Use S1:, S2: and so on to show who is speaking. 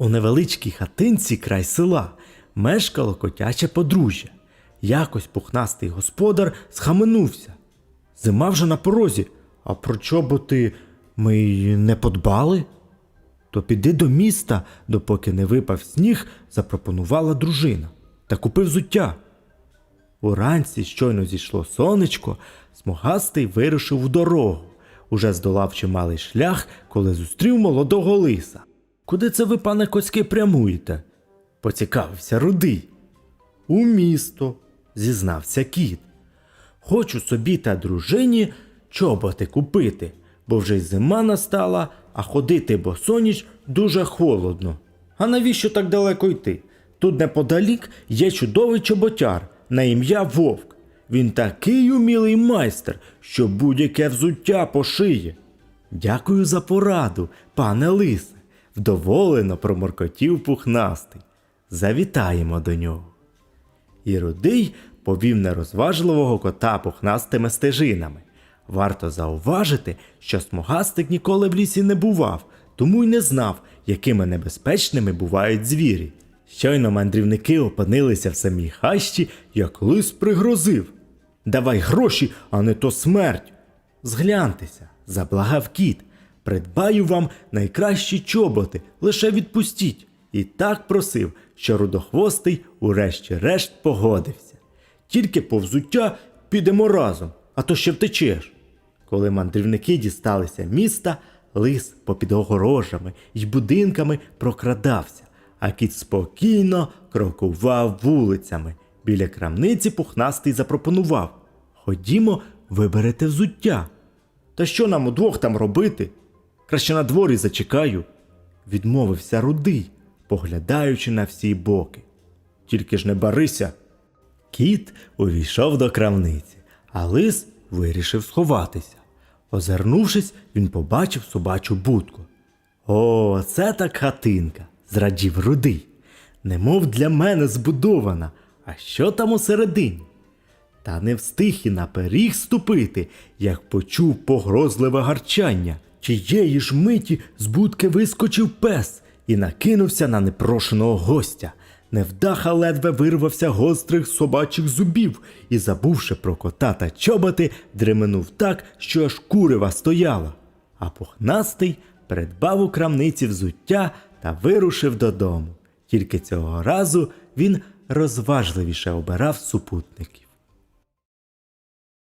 S1: У невеличкій хатинці край села мешкало котяче подружжя. Якось пухнастий господар схаменувся. Зима вже на порозі, а про чоботи ми й не подбали. То піди до міста, допоки не випав сніг, запропонувала дружина та купив взуття. Уранці щойно зійшло сонечко, смугастий вирушив у дорогу. Уже здолав чималий шлях, коли зустрів молодого лиса. Куди це ви, пане Коцьки, прямуєте? поцікавився рудий. У місто, зізнався кіт. Хочу собі та дружині чоботи купити, бо вже й зима настала, а ходити босоніч дуже холодно. А навіщо так далеко йти? Тут неподалік є чудовий чоботяр на ім'я Вовк. Він такий умілий майстер, що будь-яке взуття пошиє. Дякую за пораду, пане лисе, вдоволено проморкотів пухнастий. Завітаємо до нього. І рудий повів нерозважливого кота пухнастими стежинами. Варто зауважити, що смугастик ніколи в лісі не бував, тому й не знав, якими небезпечними бувають звірі. Щойно мандрівники опинилися в самій хащі, як лис пригрозив. Давай гроші, а не то смерть. Згляньтеся, заблагав кіт. Придбаю вам найкращі чоботи, лише відпустіть. І так просив, що рудохвостий урешті-решт погодився. Тільки по взуття підемо разом, а то ще втечеш. Коли мандрівники дісталися міста, лис попід огорожами й будинками прокрадався, а кіт спокійно крокував вулицями. Біля крамниці пухнастий запропонував Ходімо, виберете взуття. Та що нам удвох там робити? Краще на дворі зачекаю, відмовився рудий, поглядаючи на всі боки. Тільки ж не барися. Кіт увійшов до крамниці, а лис вирішив сховатися. Озирнувшись, він побачив собачу будку. О, це так хатинка, зрадів рудий. Немов для мене збудована. А що там усередині? Та не встиг і на пиріг ступити, як почув погрозливе гарчання. Чиєї ж миті з будки вискочив пес і накинувся на непрошеного гостя. Невдаха ледве вирвався гострих собачих зубів і, забувши про кота та чоботи, дременув так, що аж курева стояла. А пухнастий придбав у крамниці взуття та вирушив додому. Тільки цього разу він розважливіше обирав супутників.